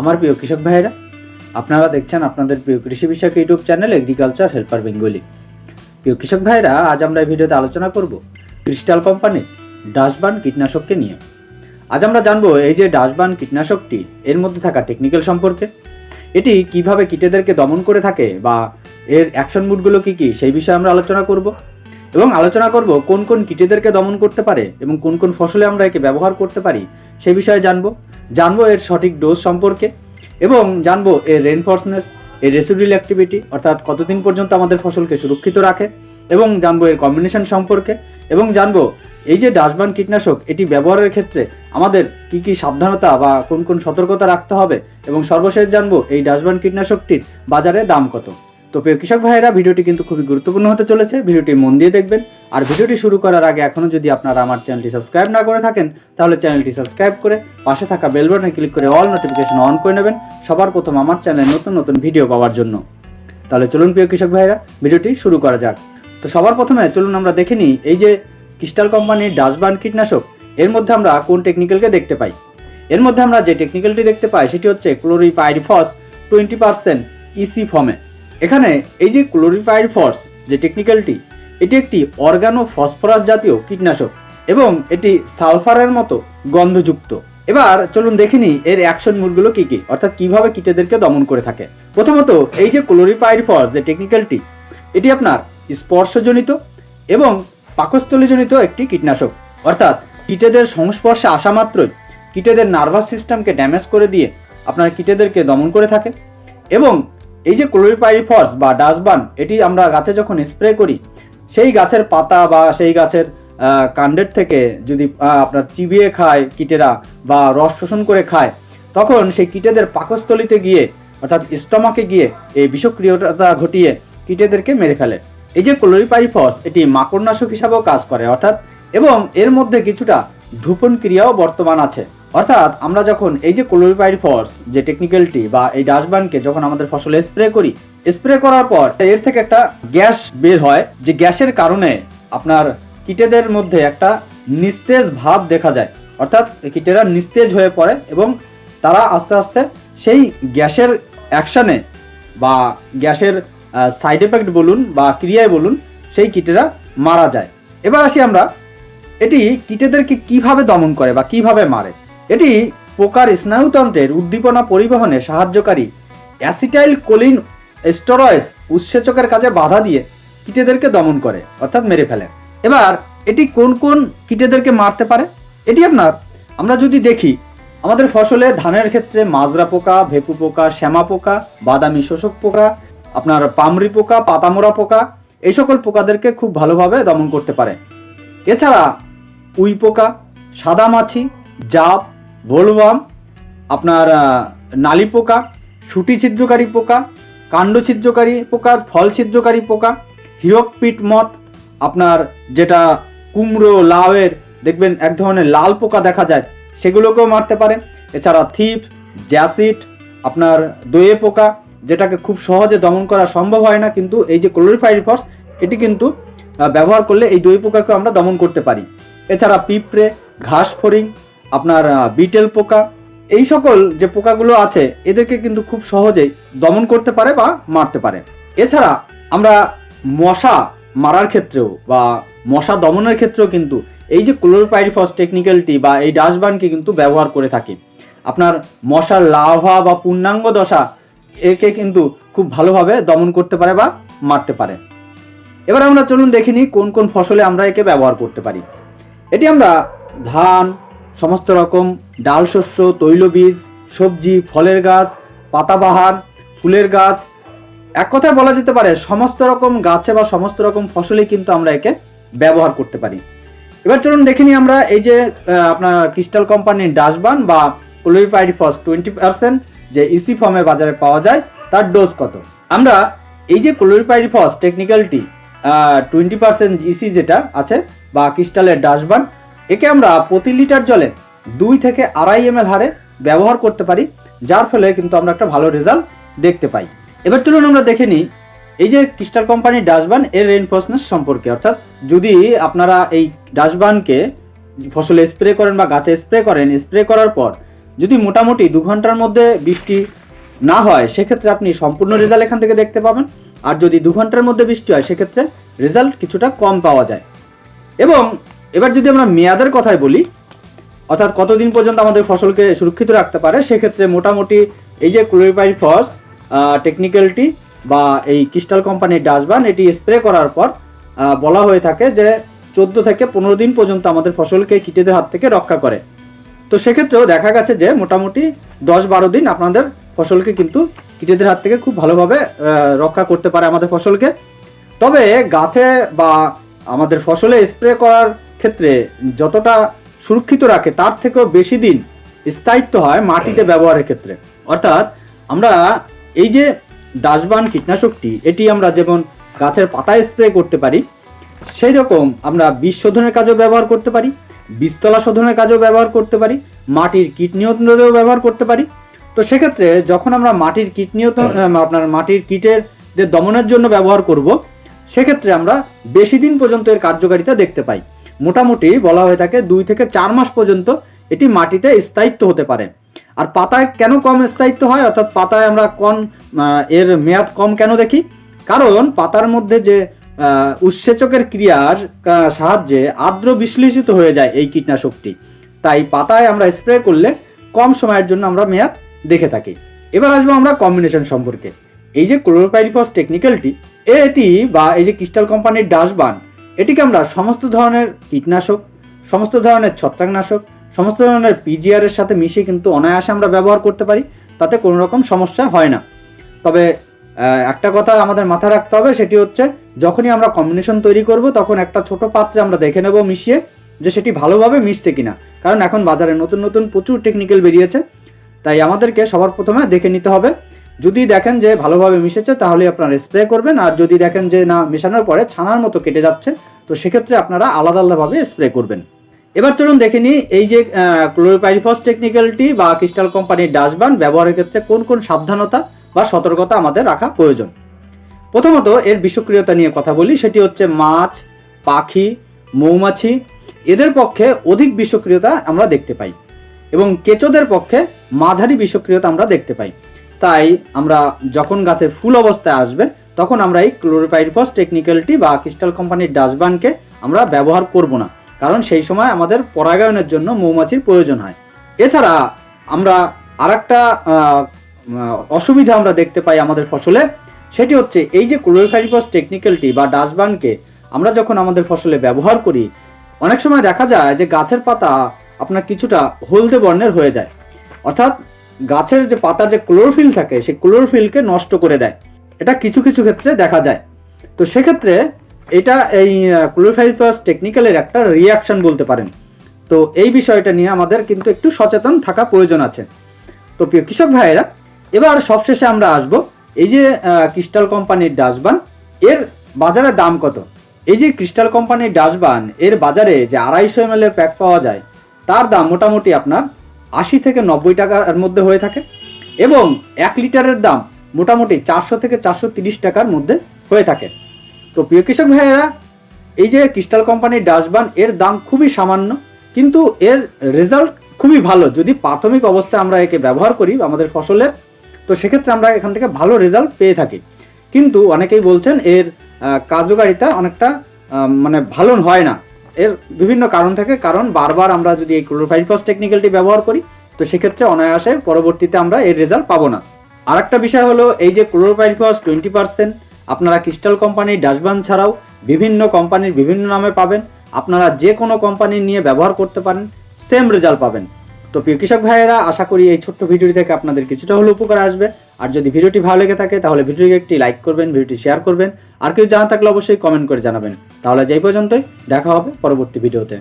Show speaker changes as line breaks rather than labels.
আমার প্রিয় কৃষক ভাইয়েরা, আপনারা দেখছেন আপনাদের প্রিয় কৃষি বিষয়ক YouTube channel agriculture helper Bengali প্রিয় কৃষক ভাইয়েরা, আজ আমরা এই ভিডিওতে আলোচনা করব ক্রিস্টাল কোম্পানির ডাস্টবান কীটনাশককে নিয়ে। আজ আমরা জানব এই যে ডাস্টবান কীটনাশকটি, এর মধ্যে থাকা টেকনিক্যাল সম্পর্কে। এটি কীভাবে কীটেদেরকে দমন করে থাকে বা এর অ্যাকশন মুডগুলো কী কী, সেই বিষয়ে আমরা আলোচনা করব। এবং আলোচনা করব কোন কোন কীটেদেরকে দমন করতে পারে এবং কোন কোন ফসলে আমরা একে ব্যবহার করতে পারি, সে বিষয়ে জানব। জানব এর সঠিক ডোজ সম্পর্কে এবং জানব এর রেনফোর্সনেস এর রেসিডুয়াল অ্যাক্টিভিটি অর্থাৎ কতদিন পর্যন্ত আমাদের ফসলকে সুরক্ষিত রাখে এবং জানব এর কম্বিনেশন সম্পর্কে এবং জানব এই যে ডাস্টবান কীটনাশক, এটি ব্যবহারের ক্ষেত্রে আমাদের কি কি সাবধানতা বা কোন কোন সতর্কতা রাখতে হবে এবং সর্বশেষ জানব এই ডাস্টবান কীটনাশকটির বাজারে দাম কত। তো প্রিয় কৃষক ভাইয়েরা, ভিডিওটি কিন্তু খুবই গুরুত্বপূর্ণ হতে চলেছে। ভিডিওটি মন দিয়ে দেখবেন। আর ভিডিওটি শুরু করার আগে এখনও যদি আপনারা আমার চ্যানেলটি সাবস্ক্রাইব না করে থাকেন, তাহলে চ্যানেলটি সাবস্ক্রাইব করে পাশে থাকা বেল বাটনে ক্লিক করে অল নোটিফিকেশন অন করে নেবেন। সবার প্রথম আমার চ্যানেলে নতুন নতুন ভিডিও পাওয়ার জন্য। তাহলে চলুন প্রিয় কৃষক ভাইয়েরা, ভিডিওটি শুরু করা যাক। তো সবার প্রথমে চলুন আমরা দেখে নিই, এই যে ক্রিস্টাল কোম্পানির ডাস্টবান কীটনাশক, এর মধ্যে আমরা কোন টেকনিক্যালকে দেখতে পাই? এর মধ্যে আমরা যে টেকনিক্যালটি দেখতে পাই, সেটি হচ্ছে ক্লোরিফাইরিফস টোয়েন্টি পার্সেন্ট ইসি ফর্মে এখানে এই যে ক্লোরিফাইরিফস যে টেকনিক্যালটি এটি একটি অর্গানো ফসফরাস জাতীয় কীটনাশক এবং এটি সালফারের মতো গন্ধযুক্ত। এবার চলুন দেখে নিই এর অ্যাকশন মুডগুলো কি কি, অর্থাৎ কীভাবে কীটেদেরকে দমন করে থাকে। প্রথমত, এই যে ক্লোরিফাইরিফস যে টেকনিক্যালটি এটি আপনার স্পর্শজনিত এবং পাকস্থলীজনিত একটি কীটনাশক। অর্থাৎ কীটেদের সংস্পর্শে আসা মাত্রই কীটেদের নার্ভাস সিস্টেমকে ড্যামেজ করে দিয়ে আপনার কীটেদেরকে দমন করে থাকে এবং এই যে ক্লোরিপাইরিফস বা ডাস্টবান এটি আমরা গাছে যখন স্প্রে করি, সেই গাছের পাতা বা সেই গাছের কাণ্ডের থেকে যদি আপনার চিবিয়ে খায় কীটেরা বা রস শোষণ করে খায়, তখন সেই কীটেদের পাকস্থলিতে গিয়ে, অর্থাৎ স্টমাকে গিয়ে এই বিষক্রিয়তা ঘটিয়ে কীটেদেরকে মেরে ফেলে। এই যে ক্লোরিপাইরিফস এটি মাকড়নাশক হিসাবেও কাজ করে, অর্থাৎ, এবং এর মধ্যে কিছুটা ধূপন ক্রিয়াও বর্তমান আছে। অর্থাৎ আমরা যখন এই যে ক্লোরিপাইরিফস যে টেকনিক্যালটি বা এই ডাসবানকে যখন আমাদের ফসলে স্প্রে করি, স্প্রে করার পর এর থেকে একটা গ্যাস বের হয়, যে গ্যাসের কারণে আপনার কীটেদের মধ্যে একটা নিস্তেজ ভাব দেখা যায়। অর্থাৎ কীটেরা নিস্তেজ হয়ে পড়ে এবং তারা আস্তে আস্তে সেই গ্যাসের অ্যাকশানে বা গ্যাসের সাইড এফেক্ট বলুন বা ক্রিয়ায় বলুন, সেই কীটেরা মারা যায়। এবার আসি আমরা এটি কীটেদেরকে কীভাবে দমন করে বা কীভাবে মারে? এটি পোকার স্নায়ুতন্ত্রের উদ্দীপনা পরিবহনে সাহায্যকারী অ্যাসিটাইল কোলিন স্টেরয়েডস উৎসেচকের কাজে বাধা দিয়ে কীটেদেরকে দমন করে, অর্থাৎ মেরে ফেলে। এবার, এটি কোন কোন কীটেদেরকে মারতে পারে? এটি আপনার, আমরা যদি দেখি, আমাদের ফসলে ধানের ক্ষেত্রে মাজরা পোকা, ভেপু পোকা, শ্যামা পোকা, বাদামি শোষক পোকা, আপনার পামরি পোকা পাতামোরা পোকা, এই সকল পোকাদেরকে খুব ভালোভাবে দমন করতে পারে। এছাড়া উই পোকা, সাদা মাছি, জাপ ভোলওয়াম আপনার নালি পোকা, সুটি ছিদ্রকারী পোকা, কাণ্ড ছিদ্রকারী পোকা, ফল ছিদ্রকারী পোকা, হিরক পিট মত আপনার যেটা কুমড়ো, লাউয়ের, দেখবেন এক ধরনের লাল পোকা দেখা যায়, সেগুলোকেও মারতে পারে। এছাড়া থিপ জ্যাসিড, আপনার দয়ে পোকা, যেটাকে খুব সহজে দমন করা সম্ভব হয় না, কিন্তু এই যে ক্লোরিফাইরিফস এটি কিন্তু ব্যবহার করলে এই দই পোকাকে আমরা দমন করতে পারি। এছাড়া পিঁপড়ে, ঘাস ফড়িং, আপনার বিটেল পোকা, এই সকল যে পোকাগুলো আছে, এদেরকে কিন্তু খুব সহজেই দমন করতে পারে বা মারতে পারে। এছাড়া আমরা মশা মারার ক্ষেত্রেও বা মশা দমনের ক্ষেত্রেও কিন্তু এই যে ক্লোরোপাইরিফস টেকনিক্যালটি বা এই ডাস্টবানকে কিন্তু ব্যবহার করে থাকি। আপনার মশার লাভা বা পূর্ণাঙ্গ দশা একে কিন্তু খুব ভালোভাবে দমন করতে পারে বা মারতে পারে। এবার আমরা চলুন দেখিনি কোন কোন ফসলে আমরা একে ব্যবহার করতে পারি। এটি আমরা ধান, সমস্ত রকম ডাল শস্য, তৈলবীজ, সবজি, ফলের গাছ, পাতাবাহার, ফুলের গাছ, এক কথায় বলা যেতে পারে সমস্ত রকম গাছে বা সমস্ত রকম ফসলে কিন্তু আমরা একে ব্যবহার করতে পারি। এবার চলুন দেখে নিই আমরা এই যে আপনার ক্রিস্টাল কোম্পানির ডাস্টবান বা ক্লোরিফাইড ফস টোয়েন্টি পার্সেন্ট যে ইসি ফর্মে বাজারে পাওয়া যায়, তার ডোজ কত? আমরা এই যে chlorpyrifos টেকনিক্যালটি twenty percent EC যেটা আছে বা ক্রিস্টালের ডাস্টবান একে আমরা প্রতি লিটার জলে দুই থেকে আড়াই এম হারে ব্যবহার করতে পারি, যার ফলে কিন্তু আমরা একটা ভালো রেজাল্ট দেখতে পাই। এবার চলুন আমরা দেখে নিই, এই যে ক্রিস্টাল কোম্পানির ডাস্টবান এর রেনফোর্সনেস সম্পর্কে। অর্থাৎ যদি আপনারা এই ডাস্টবানকে ফসলে স্প্রে করেন বা গাছে স্প্রে করেন স্প্রে করার পর যদি মোটামুটি দু ঘণ্টার মধ্যে বৃষ্টি না হয়, সেক্ষেত্রে আপনি সম্পূর্ণ রেজাল্ট এখান থেকে দেখতে পাবেন। আর যদি দু ঘণ্টার মধ্যে বৃষ্টি হয়, সেক্ষেত্রে রেজাল্ট কিছুটা কম পাওয়া যায়। এবং এবার যদি আমরা মেয়াদের কথাই বলি, অর্থাৎ কতদিন পর্যন্ত আমাদের ফসলকে সুরক্ষিত রাখতে পারে, সেক্ষেত্রে মোটামুটি এই যে ক্লোরিফাইড ফস টেকনিক্যালটি বা এই ক্রিস্টাল কোম্পানির ডাস্টবান এটি স্প্রে করার পর বলা হয়ে থাকে যে চোদ্দ থেকে পনেরো দিন পর্যন্ত আমাদের ফসলকে কীটেদের হাত থেকে রক্ষা করে। তো সেক্ষেত্রেও দেখা গেছে যে মোটামুটি দশ বারো দিন আপনাদের ফসলকে কিন্তু কীটেদের হাত থেকে খুব ভালোভাবে রক্ষা করতে পারে আমাদের ফসলকে। তবে গাছে বা আমাদের ফসলে স্প্রে করার ক্ষেত্রে যতটা সুরক্ষিত রাখে, তার থেকেও বেশি দিন স্থায়িত্ব হয় মাটিতে ব্যবহারের ক্ষেত্রে। অর্থাৎ আমরা এই যে ডাসবান কীটনাশকটি, এটি আমরা যেমন গাছের পাতায় স্প্রে করতে পারি সেই রকম আমরা বীজ শোধনের কাজেও ব্যবহার করতে পারি, বীজতলা শোধনের কাজেও ব্যবহার করতে পারি, মাটির কীট নিয়ন্ত্রণেও ব্যবহার করতে পারি। তো সেক্ষেত্রে যখন আমরা মাটির কীট নিয়ন্ত্রণ আহ, আপনার মাটির কীটের যে দমনের জন্য ব্যবহার করব সেক্ষেত্রে আমরা বেশি দিন পর্যন্ত এর কার্যকারিতা দেখতে পাই। মোটামুটি বলা হয়ে থাকে দুই থেকে চার মাস পর্যন্ত এটি মাটিতে স্থায়িত্ব হতে পারে। আর পাতায় কেন কম স্থায়িত্ব হয়? অর্থাৎ পাতায় আমরা কম এর মেয়াদ কম কেন দেখি? কারণ পাতার মধ্যে যে উৎসেচকের ক্রিয়ার সাহায্যে আর্দ্র বিশ্লেষিত হয়ে যায় এই কীটনাশকটি। তাই পাতায় আমরা স্প্রে করলে কম সময়ের জন্য আমরা মেয়াদ দেখে থাকি। এবার আসব আমরা কম্বিনেশন সম্পর্কে। এই যে ক্লোরোপাইরিফস টেকনিক্যালটি এটি বা এই যে ক্রিস্টাল কোম্পানির ডাসবান এটিকে আমরা সমস্ত ধরনের কীটনাশক, সমস্ত ধরনের ছত্রাকনাশক, সমস্ত ধরনের পিজিআরের সাথে মিশিয়ে কিন্তু অনায়াসে আমরা ব্যবহার করতে পারি, তাতে কোনো রকম সমস্যা হয় না। তবে একটা কথা আমাদের মাথায় রাখতে হবে, সেটি হচ্ছে যখনই আমরা কম্বিনেশন তৈরি করব, তখন একটা ছোট পাত্রে আমরা দেখে নেব মিশিয়ে যে সেটি ভালোভাবে মিশছে কিনা। কারণ এখন বাজারে নতুন নতুন প্রচুর টেকনিক্যাল বেরিয়েছে। তাই আমাদেরকে সবার প্রথমে দেখে নিতে হবে। যদি দেখেন যে ভালোভাবে মিশেছে, তাহলে আপনারা স্প্রে করবেন। আর যদি দেখেন যে না, মেশানোর পরে ছানার মতো কেটে যাচ্ছে, তো সেক্ষেত্রে আপনারা আলাদা আলাদাভাবে স্প্রে করবেন। এবার চলুন দেখে নিই এই যে ক্লোরোপাইরিফস টেকনিক্যালটি বা ক্রিস্টাল কোম্পানির ডাস্টবান ব্যবহারের ক্ষেত্রে কোন কোন সাবধানতা বা সতর্কতা আমাদের রাখা প্রয়োজন। প্রথমত এর বিষক্রিয়তা নিয়ে কথা বলি, সেটি হচ্ছে মাছ, পাখি, মৌমাছি, এদের পক্ষে অধিক বিষক্রিয়তা আমরা দেখতে পাই। এবং কেঁচোদের পক্ষে মাঝারি বিষক্রিয়তা আমরা দেখতে পাই। তাই আমরা যখন গাছের ফুল অবস্থায় আসবে, তখন আমরা এই ক্লোরোপাইরিফস টেকনিক্যালটি বা ক্রিস্টাল কোম্পানির ডাসবানকে আমরা ব্যবহার করব না, কারণ সেই সময় আমাদের পরাগায়নের জন্য মৌমাছির প্রয়োজন হয়। এছাড়া আমরা আর একটা অসুবিধা আমরা দেখতে পাই আমাদের ফসলে, সেটি হচ্ছে এই যে ক্লোরোফাইরিফস টেকনিক্যালটি বা ডাসবানকে আমরা যখন আমাদের ফসলে ব্যবহার করি, অনেক সময় দেখা যায় যে গাছের পাতা আপনার কিছুটা হলদে বর্ণের হয়ে যায়। অর্থাৎ গাছের যে পাতার যে ক্লোরোফিল থাকে, সেই ক্লোরোফিলকে নষ্ট করে দেয়। এটা কিছু কিছু ক্ষেত্রে দেখা যায়। তো সেক্ষেত্রে এটা এই ক্লোরোফাইরিফাস টেকনিক্যালের একটা রিয়াকশন বলতে পারেন। তো এই বিষয়টা নিয়ে আমাদের কিন্তু একটু সচেতন থাকা প্রয়োজন আছে। তো প্রিয় কৃষক ভাইয়েরা, এবার সবশেষে আমরা আসব। এই যে ক্রিস্টাল কোম্পানির ডাসবান এর বাজারে দাম কত? এই যে ক্রিস্টাল কোম্পানির ডাসবান এর বাজারে যে আড়াইশো এম এর প্যাক পাওয়া যায় তার দাম মোটামুটি আপনার আশি থেকে নব্বই টাকার মধ্যে হয়ে থাকে এবং এক লিটারের দাম মোটামুটি চারশো থেকে চারশো তিরিশ টাকার মধ্যে হয়ে থাকে। তো প্রিয় কৃষক ভাইয়েরা, এই যে ক্রিস্টাল কোম্পানির ডাস্টবান এর দাম খুবই সামান্য, কিন্তু এর রেজাল্ট খুবই ভালো। যদি প্রাথমিক অবস্থায় আমরা একে ব্যবহার করি আমাদের ফসলের, তো সেক্ষেত্রে আমরা এখান থেকে ভালো রেজাল্ট পেয়ে থাকি। কিন্তু অনেকেই বলছেন এর কার্যকারিতা অনেকটা মানে ভালো হয় না। এর বিভিন্ন কারণ থাকে। কারণ বারবার আমরা যদি এই ক্লোরোফাইরিফস টেকনিক্যালটি ব্যবহার করি, তো সেক্ষেত্রে অনায়াসে পরবর্তীতে আমরা এর রেজাল্ট পাবো না। আর একটা বিষয় হলো, এই যে ক্লোরোফাইরিফস টোয়েন্টি পার্সেন্ট আপনারা ক্রিস্টাল কোম্পানির ডাস্টবান ছাড়াও বিভিন্ন কোম্পানির বিভিন্ন নামে পাবেন। আপনারা যে কোনো কোম্পানি নিয়ে ব্যবহার করতে পারেন সেম রেজাল্ট পাবেন। তো প্রিয় কৃষক ভাইয়েরা, আশা করি এই ছোট্ট ভিডিওটি থেকে আপনাদের কিছুটা হলেও উপকার আসবে। আর যদি ভিডিওটি ভালো লেগে থাকে, তাহলে ভিডিওটিকে একটি লাইক করবেন, ভিডিওটি শেয়ার করবেন। আর কেউ জানা থাকলে অবশ্যই কমেন্ট করে জানাবেন। তাহলে যেই পর্যন্তই, দেখা হবে পরবর্তী ভিডিওতে।